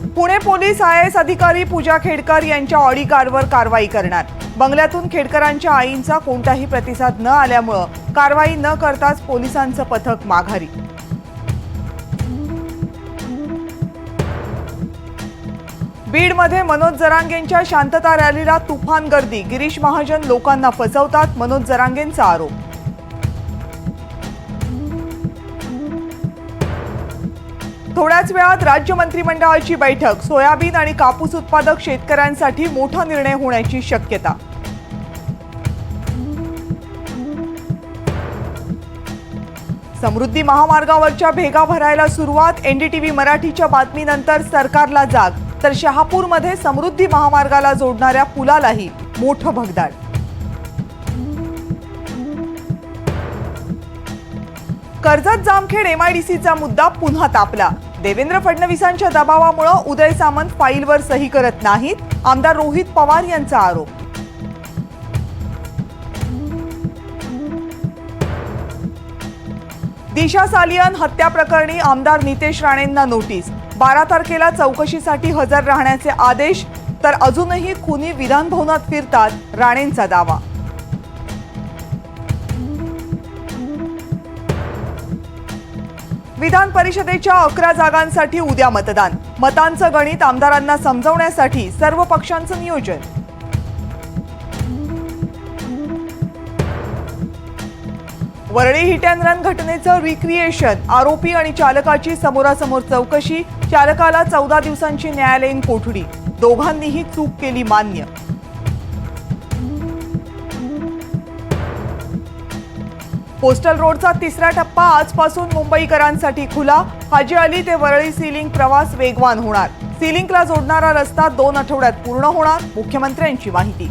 Pune police I S अधिकारी पूजा खेडकर यांच्या Audi कारवर कारवाई करणार. बंगल्यातून खेडकरांच्या आईंचा कोणताही प्रतिसाद न आल्यामुळं कारवाई न करताच पोलिसांचं पथक माघारी. बीडमध्ये मनोज जरांगेंच्या शांतता रॅलीला तुफान गर्दी. गिरीश महाजन लोकांना फसवतात मनोज जरांगेंचा आरोप. थोड्याच वेळात राज्य मंत्रिमंडळाची बैठक. सोयाबीन आणि कापूस उत्पादक शेतकऱ्यांसाठी मोठा निर्णय होण्याची शक्यता. समृद्धी महामार्गावरच्या भेगा भरायला सुरुवात एनडीटीव्ही मराठीच्या बातमीनंतर सरकारला जाग. तर शहापूरमध्ये समृद्धी महामार्गाला जोडणाऱ्या पुलालाही मोठं भगदाड. कर्जत जामखेड एमआयडीसीचा मुद्दा पुन्हा तापला. देवेंद्र फडणवीसांच्या दबावामुळं उदय सामंत फाईलवर सही करत नाहीत आमदार रोहित पवार यांचा आरोप. दिशा सालियन हत्या प्रकरणी आमदार नितेश राणेंना नोटीस. बारा तारखेला चौकशीसाठी हजर राहण्याचे आदेश तर अजूनही खुनी विधानभवनात फिरतात राणेंचा दावा. विधान परिषदेच्या अकरा जागांसाठी उद्या मतदान. मतांचं गणित आमदारांना समजवण्यासाठी सर्व पक्षांचं नियोजन. वरळी हिट अँड रन घटनेचं रिक्रिएशन आरोपी आणि चालकाची समोरासमोर चौकशी. चालकाला चौदा दिवसांची न्यायालयीन कोठडी. दोघांनीही चूक केली मान्य. पोस्टल रोडचा तिसरा टप्पा आजपासून मुंबईकरांसाठी खुला. हाजी अली ते वरळी सिलिंग प्रवास वेगवान होणार. सिलिंगला जोडणारा रस्ता दोन आठवड्यात पूर्ण होणार. मुख्यमंत्र्यांची माहिती.